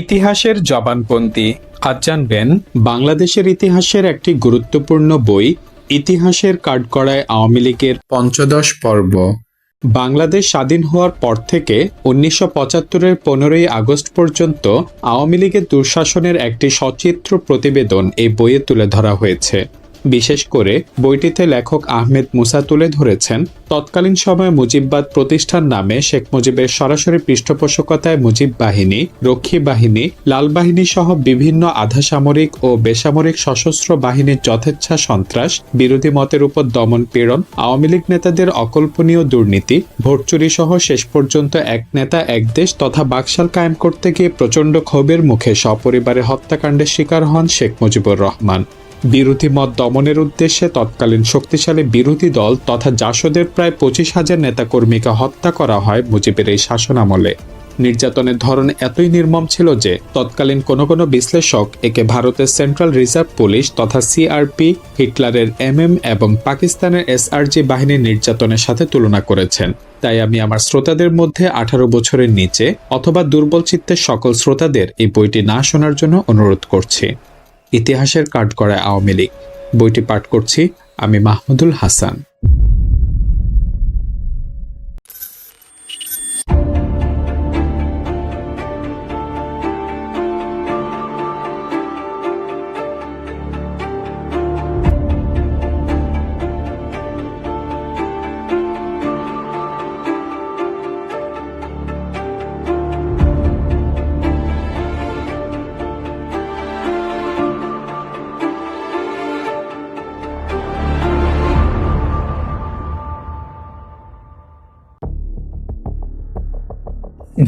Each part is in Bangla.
ইতিহাসের জবানপন্থী আজ জানবেন, বাংলাদেশের ইতিহাসের একটি গুরুত্বপূর্ণ বই, ইতিহাসের কাঠগড়ায় আওয়ামী লীগের পঞ্চদশ পর্ব। বাংলাদেশ স্বাধীন হওয়ার পর থেকে উনিশশো পঁচাত্তরের পনেরোই আগস্ট পর্যন্ত আওয়ামী লীগের দুঃশাসনের একটি সচিত্র প্রতিবেদন এই বইয়ে তুলে ধরা হয়েছে। বিশেষ করে বইটিতে লেখক আহমেদ মুসা তুলে ধরেছেন, তৎকালীন সময়ে মুজিববাদ প্রতিষ্ঠান নামে শেখ মুজিবের সরাসরি পৃষ্ঠপোষকতায় মুজিব বাহিনী, রক্ষী বাহিনী, লাল বাহিনী সহ বিভিন্ন আধা সামরিক ও বেসামরিক সশস্ত্র বাহিনীর যথেচ্ছা সন্ত্রাস, বিরোধী মতের উপর দমন পীড়ন, আওয়ামী লীগ নেতাদের অকল্পনীয় দুর্নীতি ভোটচুরি সহ শেষ পর্যন্ত এক নেতা এক দেশ তথা বাকশাল কায়েম করতে গিয়ে প্রচণ্ড ক্ষোভের মুখে সপরিবারে হত্যাকাণ্ডের শিকার হন শেখ মুজিবুর রহমান। বিরোধী মত দমনের উদ্দেশ্যে তৎকালীন শক্তিশালী বিরোধী দল তথা জাসদের প্রায় পঁচিশ হাজার নেতাকর্মীকে হত্যা করা হয় মুজিবের এই শাসনামলে। নির্যাতনের ধরন এতই নির্মম ছিল যে তৎকালীন কোনো কোনো বিশ্লেষক একে ভারতের সেন্ট্রাল রিজার্ভ পুলিশ তথা সিআরপি, হিটলারের এমএম এবং পাকিস্তানের এসআরজি বাহিনীর নির্যাতনের সাথে তুলনা করেছেন। তাই আমি আমার শ্রোতাদের মধ্যে আঠারো বছরের নিচে অথবা দুর্বল চিত্তের সকল শ্রোতাদের এই বইটি না শোনার জন্য অনুরোধ করছি। ইতিহাসের কাঠগড়ায় আওয়ামী লীগ। বইটি পাঠ করছি আমি মাহমুদুল হাসান।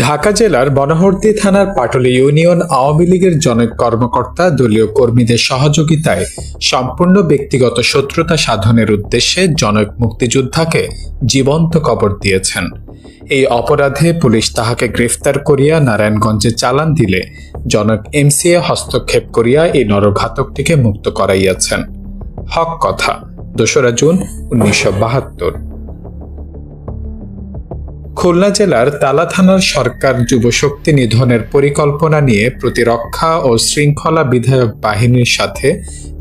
ঢাকা জেলার বনহর্দি থানার পাটলি ইউনিয়ন আওয়ামী লীগের জনক কর্মকর্তা দলীয় কর্মীদের সহযোগিতায় সম্পূর্ণ ব্যক্তিগত শত্রুতা সাধনের উদ্দেশ্যে জনক মুক্তিযোদ্ধাকে জীবন্ত কবর দিয়েছেন। এই অপরাধে পুলিশ তাহাকে গ্রেফতার করিয়া নারায়ণগঞ্জে চালান দিলে জনক এমসিএ হস্তক্ষেপ করিয়া এই নরঘাতকটিকে মুক্ত করাইয়াছেন। হক কথা, দোসরা জুন, উনিশশো বাহাত্তর। খুলনা জেলার তালা থানার সরকার যুবশক্তি নিধনের পরিকল্পনা নিয়ে প্রতিরক্ষা ও শৃঙ্খলা বিধায়ক বাহিনীর সাথে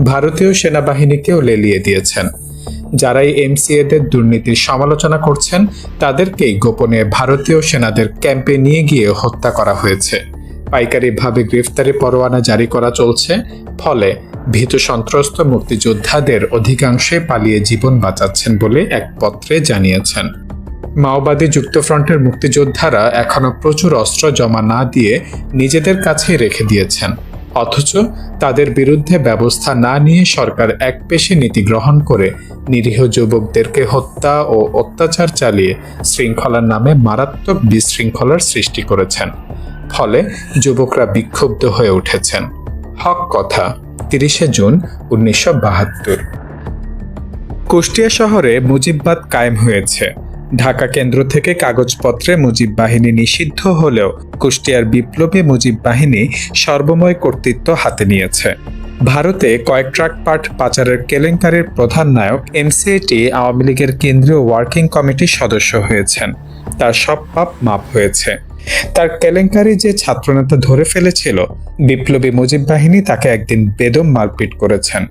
ভারতীয় সেনাবাহিনীকেও লেলিয়ে দিয়েছেন। যারাই এমসিএদের দুর্নীতির সমালোচনা করছেন, তাদেরকেই গোপনে ভারতীয় সেনাদের ক্যাম্পে নিয়ে গিয়ে হত্যা করা হয়েছে। পাইকারিভাবে গ্রেফতারি পরোয়ানা জারি করা চলছে, ফলে ভীত সন্ত্রস্ত মুক্তিযোদ্ধাদের অধিকাংশে পালিয়ে জীবন বাঁচাচ্ছেন বলে এক পত্রে জানিয়েছেন। মাওবাদী যুক্তফ্রন্টের মুক্তিযোদ্ধারা এখনও প্রচুর অস্ত্র জমা না দিয়ে নিজেদের কাছে রেখে দিয়েছেন। অথচ তাদের বিরুদ্ধে ব্যবস্থা না নিয়ে সরকার এক একপেশে নীতি গ্রহণ করে নিরীহ যুবকদেরকে হত্যা ও অত্যাচার চালিয়ে শৃঙ্খলার নামে মারাত্মক বিশৃঙ্খলার সৃষ্টি করেছেন। ফলে যুবকরা বিক্ষুব্ধ হয়ে উঠেছেন। হক কথা, তিরিশে জুন উনিশশো বাহাত্তর। কুষ্টিয়া শহরে মুজিববাদ কায়েম হয়েছে। ঢাকা কেন্দ্র থেকে কাগজপত্রে মুজিব বাহিনী নিষিদ্ধ হলেও কুষ্টিয়ার বিপ্লবী মুজিব বাহিনী সর্বময় কর্তৃত্ব হাতে নিয়েছে। ভারতে কয়েক ট্রাক পাট পাচারের কেলেঙ্কারির প্রধান নায়ক এমসিএটি আওয়ামী লীগের কেন্দ্রীয় ওয়ার্কিং কমিটির সদস্য হয়েছেন। তার সব পাপ মাপ হয়েছে। তার কেলেঙ্কারি যে ছাত্রনেতা ধরে ফেলেছিল, বিপ্লবী মুজিব বাহিনী তাকে একদিন বেদম মারপিট করেছেন।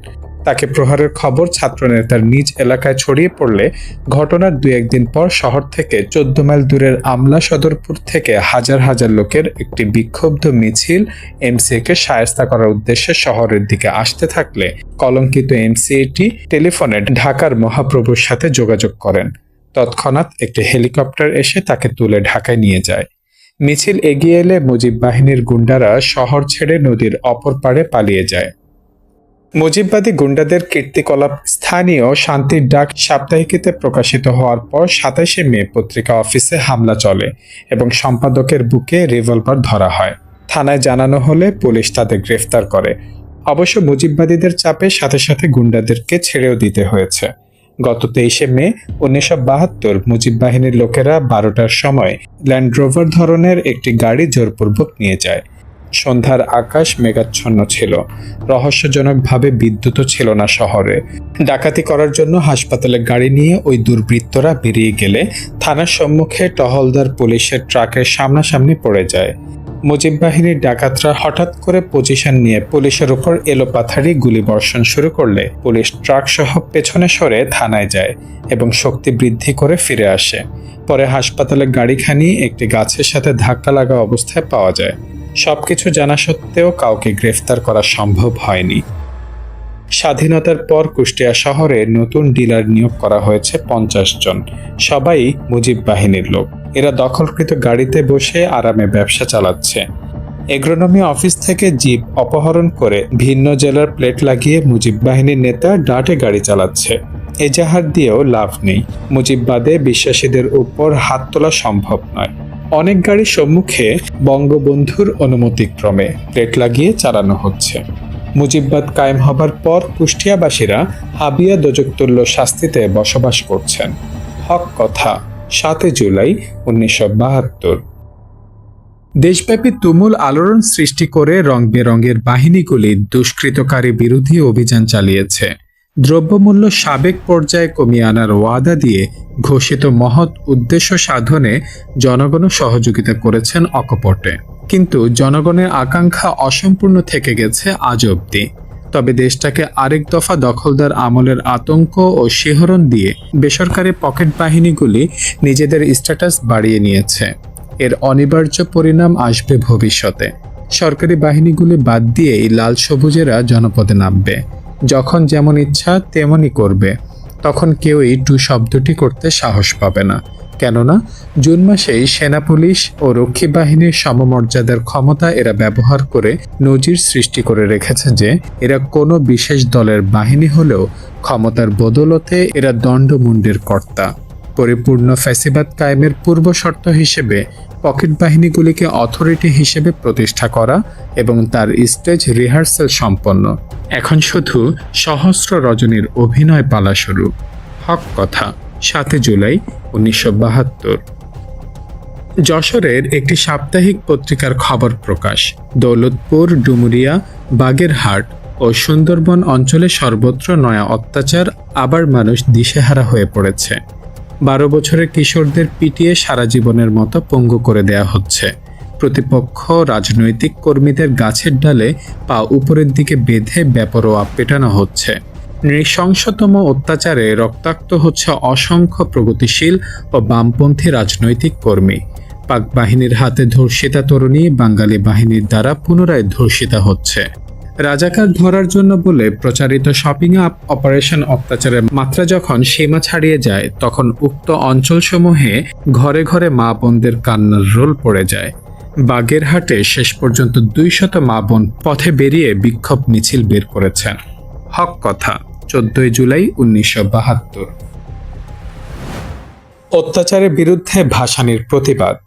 তাকে প্রহারের খবর ছাত্রনেতার নিজ এলাকায় ছড়িয়ে পড়লে ঘটনার দু একদিন পর শহর থেকে চোদ্দ মাইল দূরের আমলা সদরপুর থেকে হাজার হাজার লোকের একটি বিক্ষুব্ধ মিছিল এমসিএকে সায়স্তা করার উদ্দেশ্যে শহরের দিকে আসতে থাকলে কলঙ্কিত এমসিএটি টেলিফোনে ঢাকার মহাপ্রভুর সাথে যোগাযোগ করেন। তৎক্ষণাৎ একটি হেলিকপ্টার এসে তাকে তুলে ঢাকায় নিয়ে যায়। মিছিল এগিয়ে এলে মুজিব বাহিনীর গুন্ডারা শহর ছেড়ে নদীর অপর পাড়ে পালিয়ে যায়। মুজিববাদী গুন্ডাদের কীর্তিকলাপ স্থানীয় শান্তির ডাক সাপ্তাহিকীতে প্রকাশিত হওয়ার পর সাতাশে মে পত্রিকা অফিসে হামলা চলে এবং সম্পাদকের বুকে রিভলভার ধরা হয়। থানায় জানানো হলে পুলিশ তাদের গ্রেফতার করে। অবশ্য মুজিববাদীদের চাপে সাথে সাথে গুন্ডাদেরকে ছেড়েও দিতে হয়েছে। গত তেইশে মে উনিশশো বাহাত্তর মুজিব বাহিনীর লোকেরা বারোটার সময় ল্যান্ড রোভার ধরনের একটি গাড়ি জোরপূর্বক নিয়ে যায়। সন্ধ্যার আকাশ মেঘাচ্ছন্ন ছিল। রহস্যজনকভাবে বিদ্যুৎও ছিল না শহরে। ডাকাতি করার জন্য হাসপাতালে গাড়ি নিয়ে ওই দুর্বৃত্তরা বেরিয়ে গেলে থানার সম্মুখে টহলদার পুলিশের ট্রাকের সামনাসামনি পড়ে যায়। মুজিব বাহিনীর ডাকাতরা হঠাৎ করে পজিশন নিয়ে পুলিশের উপর এলোপাথারি গুলি বর্ষণ শুরু করলে পুলিশ ট্রাক সহ পেছনে সরে থানায় যায় এবং শক্তি বৃদ্ধি করে ফিরে আসে। পরে হাসপাতালে গাড়িখানি একটি গাছের সাথে ধাক্কা লাগা অবস্থায় পাওয়া যায়। সবকিছু জানা সত্ত্বেও কাউকে গ্রেফতার করা সম্ভব হয়নি। স্বাধীনতার পর কুষ্টিয়া শহরে নতুন ডিলার নিয়োগ করা হয়েছে পঞ্চাশ জন। সবাই মুজিব বাহিনীর লোক। এরা দখলকৃত গাড়িতে বসে আরামে ব্যবসা চালাচ্ছে। এগ্রোনমি অফিস থেকে জিপ অপহরণ করে ভিন্ন জেলার প্লেট লাগিয়ে মুজিব বাহিনীর নেতা ডাটে গাড়ি চালাচ্ছে। এজাহার দিয়েও লাভ নেই। মুজিববাদে বিশ্বাসীদের উপর হাত তোলা সম্ভব নয়। অনেক গাড়ির সম্মুখে বঙ্গবন্ধুর অনুমতিক্রমে প্লেট লাগিয়ে চালানো হচ্ছে। মুজিববাদ কায়েম হবার পর কুষ্টিয়াবাসীরা হাবিয়া দোজকতুল্য শাস্তিতে বসবাস করছেন। হক কথা, সাতই জুলাই উনিশশো বাহাত্তর। দেশব্যাপী তুমুল আলোড়ন সৃষ্টি করে রং বেরঙের বাহিনীগুলি দুষ্কৃতকারী বিরোধী অভিযান চালিয়েছে। দ্রব্যমূল্য সাবেক পর্যায়ে কমিয়ে আনার ওয়াদা দিয়ে ঘোষিত মহৎ উদ্দেশ্য সাধনে জনগণও সহযোগিতা করেছেন অকপটে। কিন্তু জনগণের আকাঙ্ক্ষা অসম্পূর্ণ থেকে গেছে আজ অবধি। তবে দেশটাকে আরেক দফা দখলদার আমলের আতঙ্ক ও শিহরণ দিয়ে বেসরকারি পকেট বাহিনীগুলি নিজেদের স্ট্যাটাস বাড়িয়ে নিয়েছে। এর অনিবার্য পরিণাম আসবে ভবিষ্যতে। সরকারি বাহিনীগুলি বাদ দিয়েই লাল সবুজেরা জনপদে নামবে। যখন যেমন ইচ্ছা তেমনই করবে। তখন কেউই টু শব্দটি করতে সাহস পাবে না। কেননা, জুন মাসেই সেনা পুলিশ ও রক্ষী বাহিনীর সমমর্যাদার ক্ষমতা এরা ব্যবহার করে নজির সৃষ্টি করে রেখেছে যে, এরা কোনো বিশেষ দলের বাহিনী হলেও ক্ষমতার বদলতে এরা দণ্ডমুণ্ডের কর্তা। পরিপূর্ণ ফ্যাসিবাদ কায়েমের পূর্ব শর্ত হিসেবে পকেট বাহিনীগুলিকে অথরিটি হিসেবে প্রতিষ্ঠা করা এবং তার স্টেজ রিহার্সাল সম্পন্ন। এখন শুধু সহস্র রজনীর অভিনয় পালা শুরু। হক কথা সাতে জুলাই, উনিশশো বাহাত্তর। যশোরের একটি সাপ্তাহিক পত্রিকার খবর প্রকাশ। দৌলতপুর, ডুমুরিয়া, বাগেরহাট ও সুন্দরবন অঞ্চলে সর্বত্র নয়া অত্যাচার, আবার মানুষ দিশেহারা হয়ে পড়েছে। বারো বছরের কিশোরদের পিটিয়ে সারা জীবনের মতো পঙ্গু করে দেয়া হচ্ছে। প্রতিপক্ষ রাজনৈতিক কর্মীদের গাছের ডালে পা উপরের দিকে বেঁধে বেপরোয়া পেটানো হচ্ছে। নৃশংসতম অত্যাচারে রক্তাক্ত হচ্ছে অসংখ্য প্রগতিশীল ও বামপন্থী রাজনৈতিক কর্মী। পাক বাহিনীর হাতে ধর্ষিতা তরুণী বাঙালি বাহিনীর দ্বারা পুনরায় ধর্ষিতা হচ্ছে। রাজাকার ধরার জন্য বলে প্রচারিত শপিং আপ অপারেশন অত্যাচারের মাত্রা যখন সীমা ছাড়িয়ে যায়, তখন উক্ত অঞ্চলসমূহে ঘরে ঘরে মা বোনদের কান্নার রোল পড়ে যায়। বাগেরহাটে শেষ পর্যন্ত দুইশত মা বোন পথে বেরিয়ে বিক্ষোভ মিছিল বের করেছেন। হক কথা, চোদ্দই জুলাই উনিশশো বাহাত্তর। অত্যাচারের বিরুদ্ধে ভাসানির প্রতিবাদ।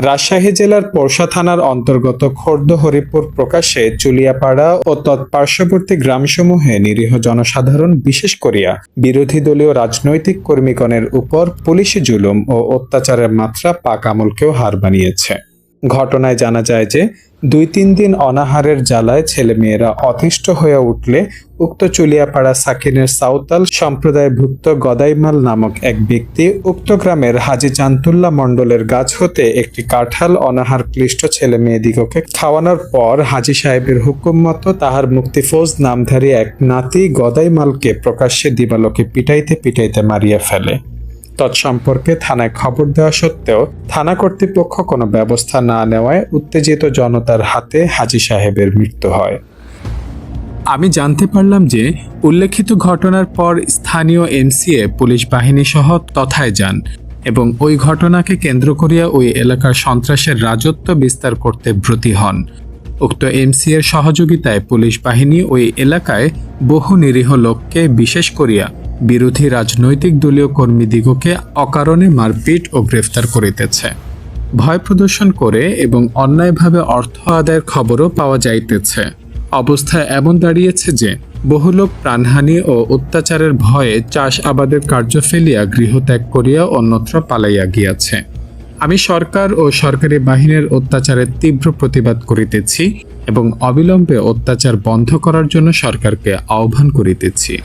রাজশাহী জেলার পরশা থানার অন্তর্গত খোর্দ হরিপুর প্রকাশে চুলিয়াপাড়া ও তৎপার্শ্ববর্তী গ্রামসমূহে নিরীহ জনসাধারণ, বিশেষ করিয়া বিরোধী দলীয় রাজনৈতিক কর্মীগণের উপর পুলিশি জুলুম ও অত্যাচারের মাত্রা পাক আমলকেও হার বানিয়েছে ঘটনায় জানা যায় যে দুই তিন দিন অনাহারের জ্বালায় ছেলেমেয়েরা অতিষ্ঠ হয়ে উঠলে উক্ত চুলিয়াপাড়া সাকিনের সাঁওতাল সম্প্রদায়ভুক্ত গদাইমাল নামক এক ব্যক্তি উক্ত গ্রামের হাজি জান্তুল্লাহ মণ্ডলের গাছ হতে একটি কাঁঠাল অনাহার ক্লিষ্ট ছেলে মেয়েদিগকে খাওয়ানোর পর হাজি সাহেবের হুকুম মতো তাহার মুক্তিফৌজ নামধারী এক নাতি গদাইমালকে প্রকাশ্যে দিবালোকে পিটাইতে পিটাইতে মারিয়া ফেলে। তৎসম্পর্কে থানায় খবর দেওয়া সত্ত্বেও থানা কর্তৃপক্ষ কোনো ব্যবস্থা না নেওয়ায় উত্তেজিত জনতার হাতে হাজি সাহেবের মৃত্যু হয়। আমি জানতে পারলাম যে উল্লেখিত ঘটনার পর স্থানীয় এনসিএ, পুলিশ বাহিনী সহ তথায় যান এবং ওই ঘটনাকে কেন্দ্র করিয়া ওই এলাকার সন্ত্রাসের রাজত্ব বিস্তার করতে ব্রতী হন। উক্ত এমসিএর সহযোগিতায় পুলিশ বাহিনী ওই এলাকায় বহু নিরীহ লোককে বিশেষ করিয়া বিরোধী রাজনৈতিক দলীয় কর্মীদিগকে অকারণে মারপিট ও গ্রেফতার করিতেছে। ভয় প্রদর্শন করে এবং অন্যায়ভাবে অর্থ আদায়ের খবরও পাওয়া যাইতেছে। অবস্থা এমন দাঁড়িয়েছে যে বহু লোক প্রাণহানি ও অত্যাচারের ভয়ে চাষ আবাদের কার্য ফেলিয়া গৃহত্যাগ করিয়া অন্যত্র পালাইয়া গিয়াছে। আমি সরকার ও সরকারি বাহিনীর অত্যাচারের তীব্র প্রতিবাদ করিতেছি এবং অবিলম্বে অত্যাচার বন্ধ করার জন্য সরকারকে আহ্বান করিতেছি।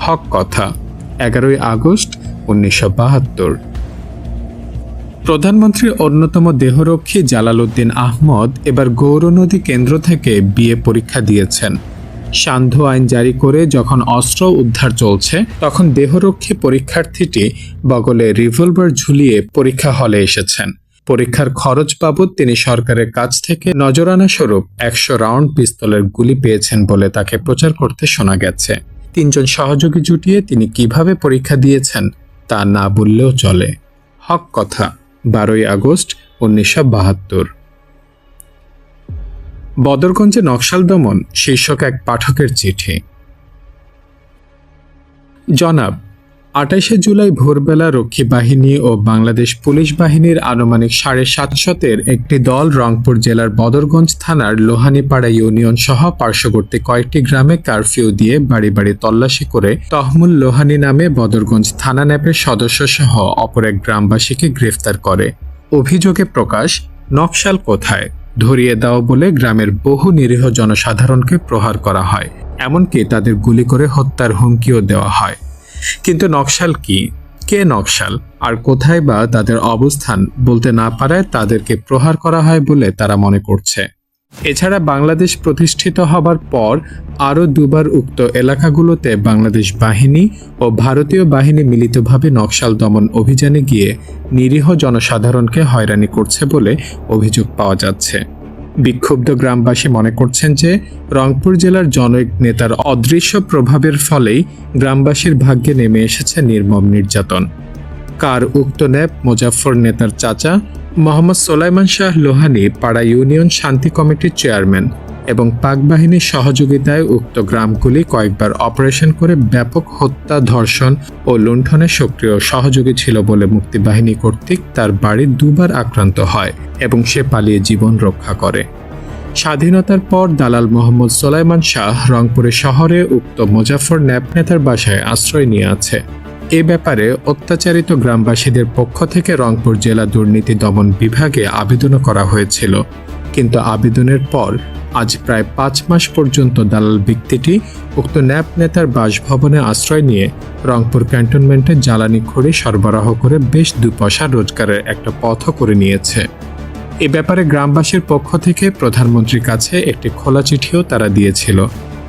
হক কথা, এগারোই আগস্ট, উনিশশো বাহাত্তর। প্রধানমন্ত্রীর অন্যতম দেহরক্ষী জালালউদ্দিন আহমদ এবার গৌরনদী কেন্দ্র থেকে বিয়ে পরীক্ষা দিয়েছেন। সান্ধ্য আইন জারি করে যখন অস্ত্র উদ্ধার চলছে, তখন দেহরক্ষী পরীক্ষার্থীটি বগলে রিভলভার ঝুলিয়ে পরীক্ষা হলে এসেছেন। পরীক্ষার খরচ বাবদ তিনি সরকারের কাছ থেকে নজরানা স্বরূপ একশো রাউন্ড পিস্তলের গুলি পেয়েছেন বলে তাকে প্রচার করতে শোনা গেছে। তিনজন সহযোগী জুটিয়ে তিনি কীভাবে পরীক্ষা দিয়েছেন তা না বললেও চলে। হক কথা, বারোই আগস্ট, উনিশশো বাহাত্তর। বদরগঞ্জে নকশাল দমন, শীর্ষক এক পাঠকের চিঠি। জনাব আটাইশে জুলাই ভোরবেলা রক্ষী বাহিনী ও বাংলাদেশ পুলিশ বাহিনীর আনুমানিক সাড়ে সাতশতের একটি দল রংপুর জেলার বদরগঞ্জ থানার লোহানীপাড়া ইউনিয়ন সহ পার্শ্ববর্তী কয়েকটি গ্রামে কারফিউ দিয়ে বাড়ি বাড়ি তল্লাশি করে তহমুল লোহানী নামে বদরগঞ্জ থানা ন্যাপের সদস্য সহ অপর এক গ্রামবাসীকে গ্রেফতার করে। অভিযোগে প্রকাশ, নকশাল কোথায়? ধরিয়ে দাও বলে গ্রামের বহু নিরীহ জনসাধারণকে প্রহার করা হয়। এমনকি তাদের গুলি করে হত্যার হুমকিও দেওয়া হয়। কিন্তু নকশাল কি? কে নকশাল? আর কোথায় বা তাদের অবস্থান বলতে না পারায় তাদেরকে প্রহার করা হয় বলে তারা মনে করছে। এছাড়া বাংলাদেশ প্রতিষ্ঠিত হবার পর আরও দুবার উক্ত এলাকাগুলোতে বাংলাদেশ বাহিনী ও ভারতীয় বাহিনী মিলিতভাবে নকশাল দমন অভিযানে গিয়ে নিরীহ জনসাধারণকে হয়রানি করছে বলে অভিযোগ পাওয়া যাচ্ছে। বিক্ষুব্ধ গ্রামবাসী মনে করছেন যে রংপুর জেলার জনৈক নেতার অদৃশ্য প্রভাবের ফলেই গ্রামবাসীর ভাগ্যে নেমে এসেছে নির্মম নির্যাতন। কার উক্ত ন্যাপ মুজাফর নেতার চাচা মোহাম্মদ সোলাইমান শাহ লোহানি পাড়া ইউনিয়ন শান্তি কমিটির চেয়ারম্যান এবং পাক বাহিনীর সহযোগিতায় উক্ত গ্রামগুলি কয়েকবার অপারেশন করে ব্যাপক হত্যা, ধর্ষণ ও লুণ্ঠনে সক্রিয় সহযোগী ছিল বলে মুক্তিবাহিনী কর্তৃক তার বাড়ি দুবার আক্রান্ত হয় এবং সে পালিয়ে জীবন রক্ষা করে। স্বাধীনতার পর দালাল মোহাম্মদ সোলাইমান শাহ রংপুরে শহরে উক্ত মুজাফর ন্যাপ নেতার বাসায় আশ্রয় নিয়ে আছে। এ ব্যাপারে অত্যাচারিত গ্রামবাসীদের পক্ষ থেকে রংপুর জেলা দুর্নীতি দমন বিভাগে আবেদনও করা হয়েছিল। কিন্তু আবেদনের পর আজ প্রায় পাঁচ মাস পর্যন্ত দালাল ব্যক্তিটি উক্ত ন্যাপ নেতার বাসভবনে আশ্রয় নিয়ে রংপুর ক্যান্টনমেন্টে জ্বালানি খড়ি সরবরাহ করে বেশ দুপয়সা রোজগারের একটা পথও করে নিয়েছে। এ ব্যাপারে গ্রামবাসীর পক্ষ থেকে প্রধানমন্ত্রীর কাছে একটি খোলা চিঠিও তারা দিয়েছিল।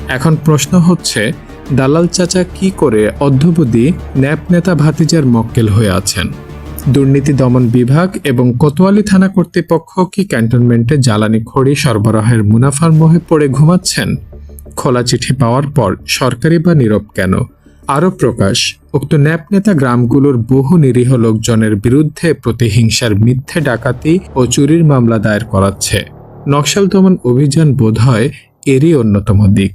এখন প্রশ্ন হচ্ছে দালাল চাচা কি করে অধ্যবধি ন্যাপ নেতা ভাতিজার মক্কেল হয়ে আছেন? দুর্নীতি দমন বিভাগ এবং কোতোয়ালি থানা কর্তৃপক্ষ কি ক্যান্টনমেন্টে জ্বালানি খড়ি সরবরাহের মুনাফার মোহে পড়ে ঘুমাচ্ছেন? খোলা চিঠি পাওয়ার পর সরকারি বা নীরব কেন? আরও প্রকাশ, উক্ত ন্যাপ নেতা গ্রামগুলোর বহু নিরীহ লোকজনের বিরুদ্ধে প্রতিহিংসার মিথ্যে ডাকাতি ও চুরির মামলা দায়ের করাচ্ছে। নকশাল দমন অভিযান বোধহয় এরই অন্যতম দিক।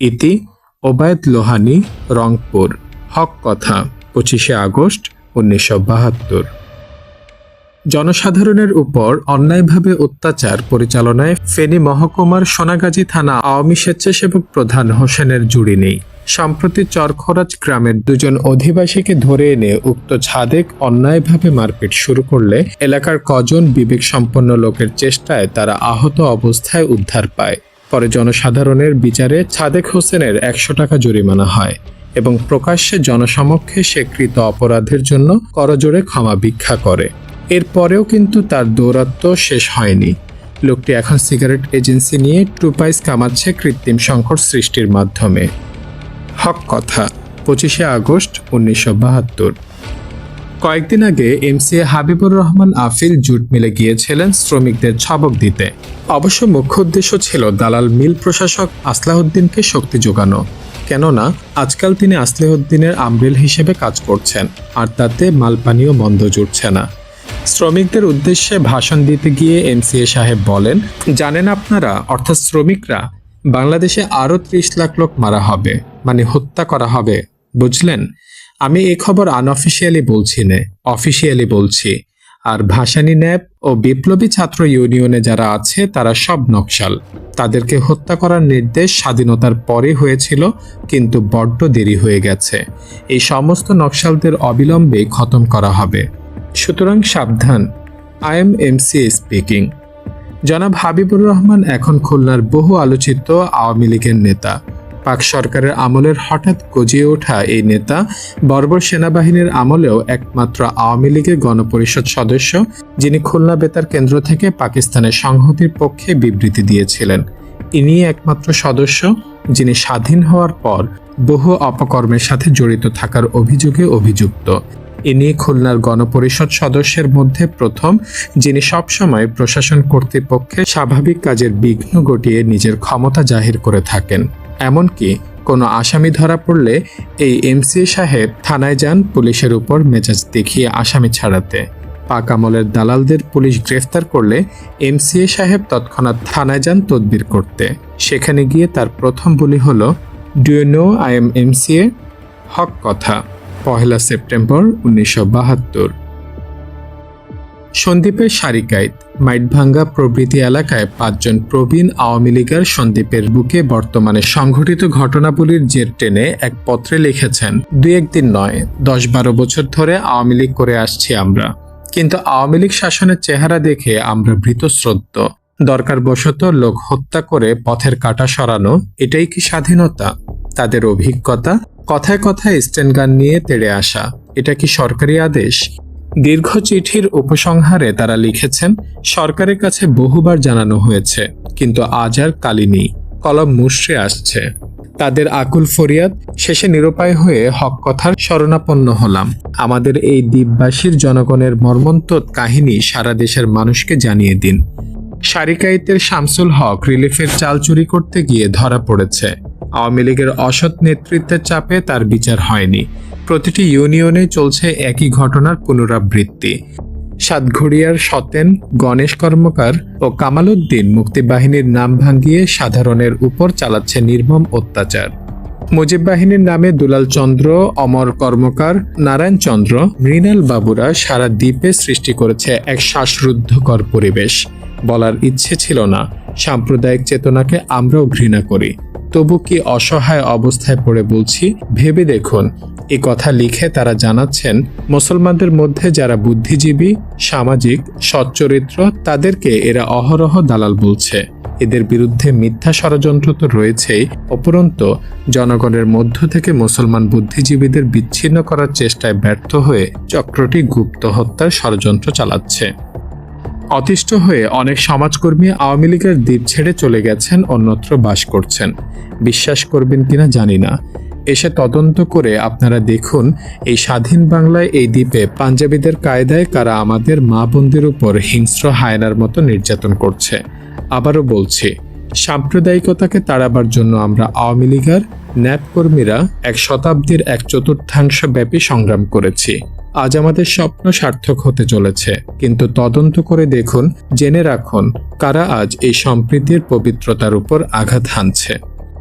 ইতি ওবায়দ লোহানি, রংপুর। হক কথা, পঁচিশে আগস্ট, উনিশশো বাহাত্তর। জনসাধারণের উপর অন্যায়ভাবে অত্যাচার পরিচালনায় ফেনী মহকুমার সোনাগাজী থানা আওয়ামী স্বেচ্ছাসেবক প্রধান হোসেনের জুড়ি নেই। সম্প্রতি চরখরাজ গ্রামের দুজন অধিবাসীকে ধরে এনে উক্ত ছাদেক অন্যায়ভাবে মারপিট শুরু করলে এলাকার কজন বিবেক সম্পন্ন লোকের চেষ্টায় তারা আহত অবস্থায় উদ্ধার পায়। পরে জনসাধারণের বিচারে ছাদেক হোসেনের একশো টাকা জরিমানা হয় এবং প্রকাশ্যে জনসমক্ষে সে কৃত অপরাধের জন্য করজোড়ে ক্ষমা ভিক্ষা করে। এরপরেও কিন্তু তার দৌরাত্ম্য শেষ হয়নি। লোকটি এখন সিগারেট এজেন্সি নিয়ে টুপাইস কামাচ্ছে কৃত্রিম সংকট সৃষ্টির মাধ্যমে। হক কথা, পঁচিশে আগস্ট, উনিশশো বাহাত্তর। কয়েকদিন আগে MCA Habibur Rahman awful jute মিলে গিয়েছিলেন শ্রমিকদের ছবক দিতে। অবশ্য মুখ্য উদ্দেশ্য ছিল দালাল মিল প্রশাসক আসলাহউদ্দিনকে শক্তি যোগানো। কেননা, আজকাল তিনি আসলাহউদ্দিনের আমরেল হিসেবে কাজ করছেন, আর তাতে মালপানীয় মন্দ জুটছে না। শ্রমিকদের উদ্দেশ্যে ভাষণ দিতে গিয়ে এমসিএ সাহেব বলেন, জানেন আপনারা, অর্থাৎ শ্রমিকরা, বাংলাদেশে আরও ত্রিশ লাখ লোক মারা হবে মানে হত্যা করা হবে, বুঝলেন? আমি এই খবর আনঅফিসিয়ালি বলছি না অফিসিয়ালি বলছি। আর ভাসানী ন্যাপ ও বিপ্লবী ছাত্র ইউনিয়নে যারা আছে, তারা সব নকশাল। তাদেরকে হত্যা করার নির্দেশ স্বাধীনতার পরে হয়েছিল, কিন্তু বড্ড দেরি হয়ে গেছে। এই সমস্ত নকশালদের অবিলম্বে খতম করা হবে। সুতরাং সাবধান আই এম এমসি স্পিকিং জনাব হাবিবুর রহমান এখন খুলনার বহু আলোচিত আওয়ামী লীগের নেতা। পাক সরকারের আমলের হঠাৎ গজিয়ে ওঠা এই নেতা, বর্বর সেনাবাহিনীর আমলেও একমাত্র আওয়ামী লীগের গণপরিষদ সদস্য, যিনি খুলনা বেতার কেন্দ্র থেকে পাকিস্তানের সংহতির পক্ষে বিবৃতি দিয়েছিলেন। ইনি একমাত্র সদস্য, যিনি স্বাধীন হওয়ার পর বহু অপকর্মের সাথে জড়িত থাকার অভিযোগে অভিযুক্ত। ইনি খুলনার গণপরিষদ সদস্যের মধ্যে প্রথম, যিনি সবসময় প্রশাসন কর্তৃপক্ষের স্বাভাবিক কাজের বিঘ্ন ঘটিয়ে নিজের ক্ষমতা জাহির করে থাকেন। এমনকি কোনো আসামি ধরা পড়লে এই এমসি সাহেব থানায় যান পুলিশের উপর মেজাজ দেখিয়ে আসামি ছাড়াতে। পাক আমলের দালালদের পুলিশ গ্রেফতার করলে এমসিএ সাহেব তৎক্ষণাৎ থানায় যান তদবির করতে। সেখানে গিয়ে তার প্রথম বলি হলো do no I am MCA হক কথা। পহেলা সেপ্টেম্বর উনিশশো বাহাত্তর। সন্দ্বীপের সারিকাইত মাইটভাঙ্গা প্রভৃতি এলাকায় পাঁচজন প্রবীণ আওয়ামী লীগার সন্দীপের বুকে বর্তমানে সংঘটিত ঘটনাবলীর জের টেনে এক পত্রে লিখেছেন দুই একদিন নয়, দশ বারো বছর ধরে আওয়ামী লীগ করে আসছি আমরা। কিন্তু আওয়ামী লীগ শাসনের চেহারা দেখে আমরা ভীতশ্রদ্ধ। দরকার বশত লোক হত্যা করে পথের কাটা সরানো, এটাই কি স্বাধীনতা? তাদের অভিজ্ঞতা কথায় কথায় স্টেনগান নিয়ে তেড়ে আসা। এটা কি সরকারি আদেশ? দীর্ঘ চিঠির উপসংহারে তারা লিখেছেন, সরকারের কাছে বহুবার জানানো হয়েছে, কিন্তু আজ আর কালি নেই। কলম মুশড়ে আসছে। তাদের আকুল ফরিয়াদ, শেষে নিরুপায় হয়ে হক কথার শরণাপন্ন হলাম। আমাদের এই দ্বীপবাসীর জনগণের মর্মন্তদ কাহিনী সারা দেশের মানুষকে জানিয়ে দিন। সারিকাইতের শামসুল হক রিলিফের চাল চুরি করতে গিয়ে ধরা পড়েছে। আওয়ামী লীগের অসৎ নেতৃত্বের চাপে তার বিচার হয়নি। প্রতিটি ইউনিয়নে চলছে একই ঘটনার পুনরাবৃত্তি। সাতঘড়িয়ার সতেন, গণেশ কর্মকার ও কামালউদ্দিন মুক্তিবাহিনীর নাম ভাঙ্গিয়ে সাধারণের উপর চালাচ্ছে নির্মম অত্যাচার। মুজিব বাহিনীর নামে দুলাল চন্দ্র, অমর কর্মকার, নারায়ণ চন্দ্র, মৃণাল বাবুরা সারা দ্বীপে সৃষ্টি করেছে এক শ্বাসরুদ্ধকর পরিবেশ। বলার ইচ্ছে ছিল না। সাম্প্রদায়িক চেতনাকে আমরাও ঘৃণা করি। তবু কি অসহায় অবস্থায় পড়ে বলছি, ভেবে দেখুন, এ কথা লিখে তারা জানাচ্ছেন, মুসলমানদের মধ্যে যারা বুদ্ধিজীবী, সামাজিক, সচ্চরিত্র, তাদেরকে এরা অহরহ দালাল বলছে। এদের বিরুদ্ধে মিথ্যা ষড়যন্ত্র তো রয়েছেই অপরন্ত জনগণের মধ্য থেকে মুসলমান বুদ্ধিজীবীদের বিচ্ছিন্ন করার চেষ্টায় ব্যর্থ হয়ে চক্রটি গুপ্ত হত্যার ষড়যন্ত্র চালাচ্ছে। অতিষ্ঠ হয়ে অনেক সমাজকর্মী আওয়ামী লীগের দ্বীপ ছেড়ে চলে গেছেন, অন্যত্র বাস করছেন। বিশ্বাস করবেন কিনা জানি না। এসে তদন্ত করে আপনারা দেখুন, এই স্বাধীন বাংলায় এই দ্বীপে পাঞ্জাবিদের কায়দায় কারা আমাদের মা বোনদের উপর হিংস্র হায়নার মতো নির্যাতন করছে। আবারও বলছি, সাম্প্রদায়িকতাকে তাড়াবার জন্য আমরা আওয়ামী লীগার ন্যাপ কর্মীরা এক শতাব্দীর এক চতুর্থাংশ ব্যাপী সংগ্রাম করেছি। আজ আমাদের স্বপ্ন সার্থক হতে চলেছে। কিন্তু তদন্ত করে দেখুন, জেনে রাখুন, কারা আজ এই সম্প্রীতির পবিত্রতার উপর আঘাত হানছে।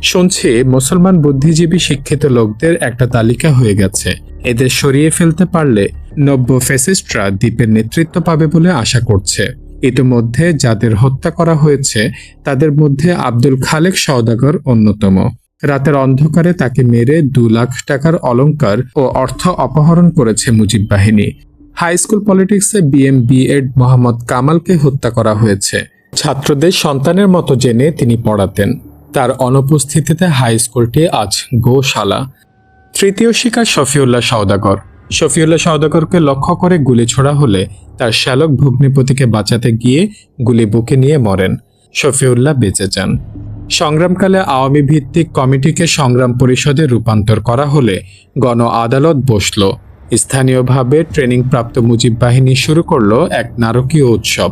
শুনছি, মুসলমান বুদ্ধিজীবী শিক্ষিত লোকদের একটা তালিকা হয়ে গেছে। এদের সরিয়ে ফেলতে পারলে নব্য ফেসিস্টরা দ্বীপের নেতৃত্ব পাবে বলে আশা করছে। ইতিমধ্যে যাদের হত্যা করা হয়েছে, তাদের মধ্যে আব্দুল খালেক সওদাগর অন্যতম। রাতের অন্ধকারে তাকে মেরে দু লাখ টাকার অলংকার ও অর্থ অপহরণ করেছে মুজিব বাহিনী। হাই স্কুল পলিটিক্সে বিএম বিএড মোহাম্মদ কামালকে হত্যা করা হয়েছে। ছাত্রদের সন্তানের মতো জেনে তিনি পড়াতেন। তার অনুপস্থিতিতে হাই স্কুলটি আজ গোশালা। তৃতীয় শিকার শফিউল্লাহ সওদাগর। শফিউল্লাহ সওদাগরকে লক্ষ্য করে গুলি ছোড়া হলে তার শ্যালক ভগ্নিপতিকে বাঁচাতে গিয়ে গুলি বুকে নিয়ে মরেন। শফিউল্লাহ বেঁচে যান। সংগ্রামকালে আওয়ামী ভিত্তিক কমিটিকে সংগ্রাম পরিষদে রূপান্তর করা হলে গণ আদালত বসল। স্থানীয়ভাবে ট্রেনিংপ্রাপ্ত মুজিব বাহিনী শুরু করল এক নারকীয় উৎসব।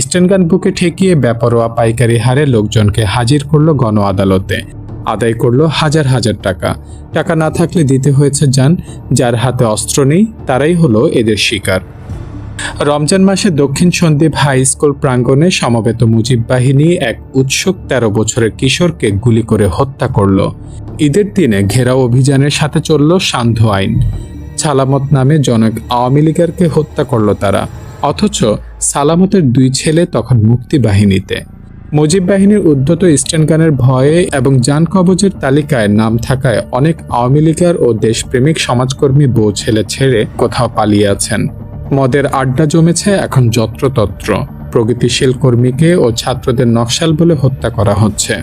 স্টেনগান বুকে ঠেকিয়ে বেপরোয়া পাইকারি হারে লোকজনকে হাজির করল গণ আদালতে আদায় করল হাজার হাজার টাকা। টাকা না থাকলে দিতে হয়েছে যান, যার হাতে অস্ত্র নেই, তারাই হলো এদের শিকার। রমজান মাসে দক্ষিণ সন্দ্বীপ হাই স্কুল প্রাঙ্গণে সমবেত মুজিব বাহিনী এক উৎসুক তেরো বছরের কিশোরকে গুলি করে হত্যা করল। ঈদের দিনে ঘেরাও অভিযানের সাথে চলল সান্ধ্য আইন। সালামত নামে জনক আওয়ামী লীগারকে হত্যা করল তারা, অথচ সালামতের দুই ছেলে তখন মুক্তি বাহিনীতে। মুজিব বাহিনীর উদ্যত স্টেনগানের ভয়ে এবং যান কবজের তালিকায় নাম থাকায় অনেক আওয়ামী লীগার ও দেশপ্রেমিক সমাজকর্মী বউ ছেলে ছেড়ে কোথাও পালিয়ে আছেন। মদের আড্ডা জমেছে এখন যত্রতত্র। প্রগতিশীল কর্মীকে ও ছাত্রদের নকশাল বলে হত্যা করা হচ্ছে।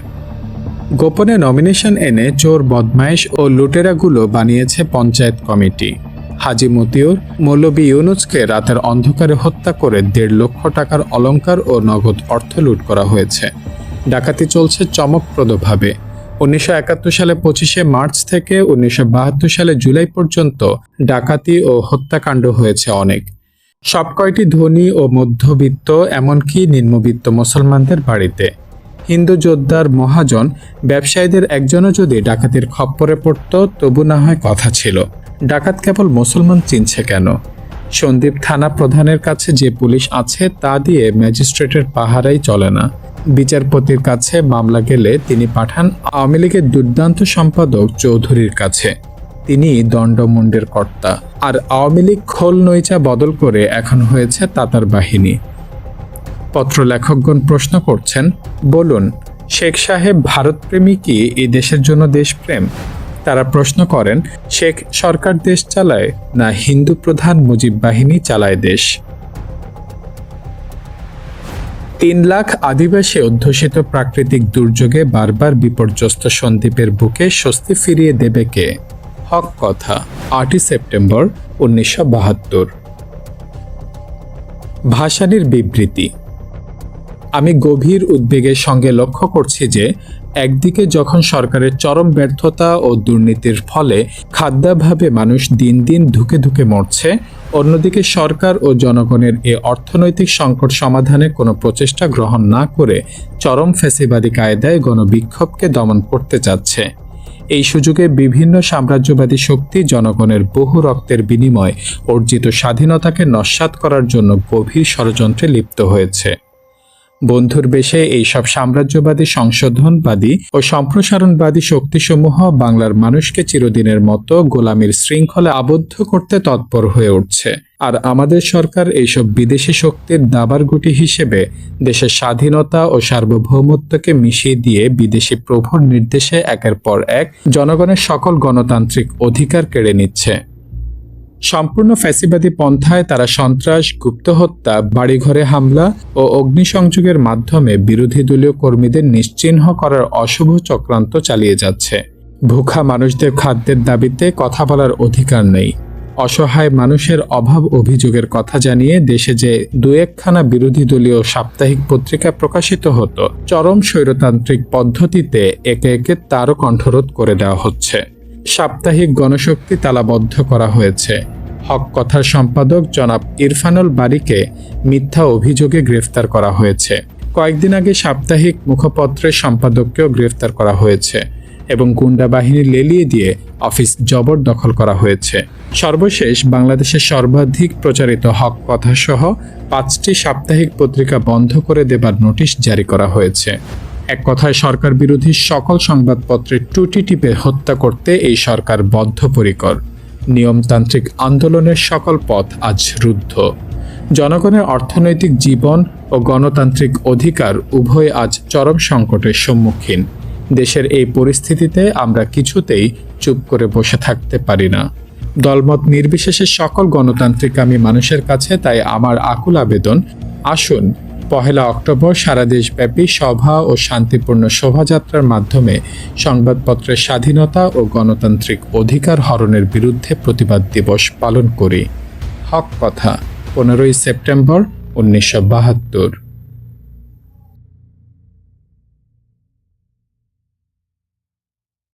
গোপনে নমিনেশন এনে চোর বদমাইশ ও লুটেরাগুলো বানিয়েছে পঞ্চায়েত কমিটি। হাজি মতিউর মৌলবী ইউনুসকে রাতের অন্ধকারে হত্যা করে দেড় লক্ষ টাকার অলংকার ও নগদ অর্থ লুট করা হয়েছে। ডাকাতি চলছে চমকপ্রদভাবে। উনিশশো একাত্তর সালে পঁচিশে মার্চ থেকে উনিশশো বাহাত্তর সালে জুলাই পর্যন্ত ডাকাতি ও হত্যাকাণ্ড হয়েছে অনেক। সব কয়টি ধনী ও মধ্যবিত্ত, এমনকি নিম্নবিত্ত মুসলমানদের বাড়িতে। হিন্দু যোদ্ধার মহাজন ব্যবসায়ীদের একজনও যদি ডাকাতির খপ্পরে পড়ত, তবু না হয় কথা ছিল। ডাকাত কেবল মুসলমান চিনছে কেন? সন্দীপ থানা প্রধানের কাছে যে পুলিশ আছে, তা দিয়ে ম্যাজিস্ট্রেটের পাহারাই চলে না। বিচারপতির কাছে মামলা গেলে তিনি পাঠান আওয়ামী লীগের দুর্দান্ত সম্পাদক চৌধুরীর কাছে। তিনি দণ্ডমুণ্ডের কর্তা। আর আওয়ামী লীগ খোল নৈচা বদল করে এখন হয়েছে তাতার বাহিনী। পত্র লেখকগণ প্রশ্ন করছেন, বলুন, শেখ সাহেব ভারতপ্রেমী কি এই দেশের জন্য দেশপ্রেম? তারা প্রশ্ন করেন, শেখ সরকার দেশ চালায় না হিন্দু প্রধান মুজিব বাহিনী চালায় দেশ? তিন লাখ আদিবাসী অধ্যুষিত প্রাকৃতিক দুর্যোগে বারবার বিপর্যস্ত সন্দ্বীপের বুকে স্বস্তি ফিরিয়ে দেবে কে? হক কথা, আটই সেপ্টেম্বর উনিশশো বাহাত্তর। ভাসানির বিবৃতি। আমি গভীর উদ্বেগের সঙ্গে লক্ষ্য করছি যে, একদিকে যখন সরকারের চরম ব্যর্থতা ও দুর্নীতির ফলে খাদ্যাভাবে মানুষ দিন দিন ধুকে ধুকে মরছে, অন্যদিকে সরকার ও জনগণের এ অর্থনৈতিক সংকট সমাধানে কোনো প্রচেষ্টা গ্রহণ না করে চরম ফ্যাসিবাদী কায়দায় গণবিক্ষোভকে দমন করতে চাচ্ছে। এই সুযোগে বিভিন্ন সাম্রাজ্যবাদী শক্তি জনগণের বহু রক্তের বিনিময় অর্জিত স্বাধীনতাকে নস্বাত করার জন্য গভীর ষড়যন্ত্রে লিপ্ত হয়েছে। বন্ধুর বেশে এইসব সাম্রাজ্যবাদী সংশোধনবাদী ও সম্প্রসারণবাদী শক্তিসমূহ বাংলার মানুষকে চিরদিনের মতো গোলামীর শৃঙ্খলে আবদ্ধ করতে তৎপর হয়ে উঠছে। আর আমাদের সরকার এইসব বিদেশি শক্তির দাবার গুটি হিসেবে দেশের স্বাধীনতা ও সার্বভৌমত্বকে মিশিয়ে দিয়ে বিদেশি প্রভুর নির্দেশে একের পর এক জনগণের সকল গণতান্ত্রিক অধিকার কেড়ে নিচ্ছে। সম্পূর্ণ ফ্যাসিবাদী পন্থায় তারা সন্ত্রাস গুপ্তহত্যা বাড়িঘরে হামলা ও অগ্নিসংযোগের মাধ্যমে বিরোধী দলীয় কর্মীদের নিশ্চিহ্ন করার অশুভ চক্রান্ত চালিয়ে যাচ্ছে। ভুখা মানুষদের খাদ্যের দাবিতে কথা বলার অধিকার নেই। অসহায় মানুষের অভাব অভিযোগের কথা জানিয়ে দেশে যে দু একখানা বিরোধী দলীয় সাপ্তাহিক পত্রিকা প্রকাশিত হতো, চরম স্বৈরতান্ত্রিক পদ্ধতিতে একে একে তারও কণ্ঠরোধ করে দেওয়া হচ্ছে। সাপ্তাহিক গণশক্তি তালাবদ্ধ করা হয়েছে। হক কথার সম্পাদক জনাব ইরফানুল বারিকে মিথ্যা অভিযোগে গ্রেফতার করা হয়েছে। কয়েকদিন আগে সাপ্তাহিক মুখপত্রের সম্পাদককেও গ্রেফতার করা হয়েছে এবং গুন্ডা বাহিনী লেলিয়ে দিয়ে অফিস জবরদখল করা হয়েছে। সর্বশেষ বাংলাদেশের সর্বাধিক প্রচারিত হক কথা সহ পাঁচটি সাপ্তাহিক পত্রিকা বন্ধ করে দেবার নোটিশ জারি করা হয়েছে। এক কথায়, সরকার বিরোধী সকল সংবাদপত্রের টুটি টিপে হত্যা করতে এই সরকার বদ্ধপরিকর। নিয়মতান্ত্রিক আন্দোলনের সকল পথ আজ রুদ্ধ। জনগণের অর্থনৈতিক জীবন ও গণতান্ত্রিক অধিকার উভয় আজ চরম সংকটের সম্মুখীন। দেশের এই পরিস্থিতিতে আমরা কিছুতেই চুপ করে বসে থাকতে পারি না। দলমত নির্বিশেষে সকল গণতান্ত্রিক আমি মানুষের কাছে তাই আমার আকুল আবেদন, আসুন পহেলা অক্টোবর সারা দেশব্যাপী সভা ও শান্তিপূর্ণ শোভাযাত্রার মাধ্যমে সংবাদপত্রের স্বাধীনতা ও গণতান্ত্রিক অধিকার হরণের বিরুদ্ধে প্রতিবাদ দিবস পালন করি হক কথা, পনেরোই সেপ্টেম্বর, উনিশশো বাহাত্তর।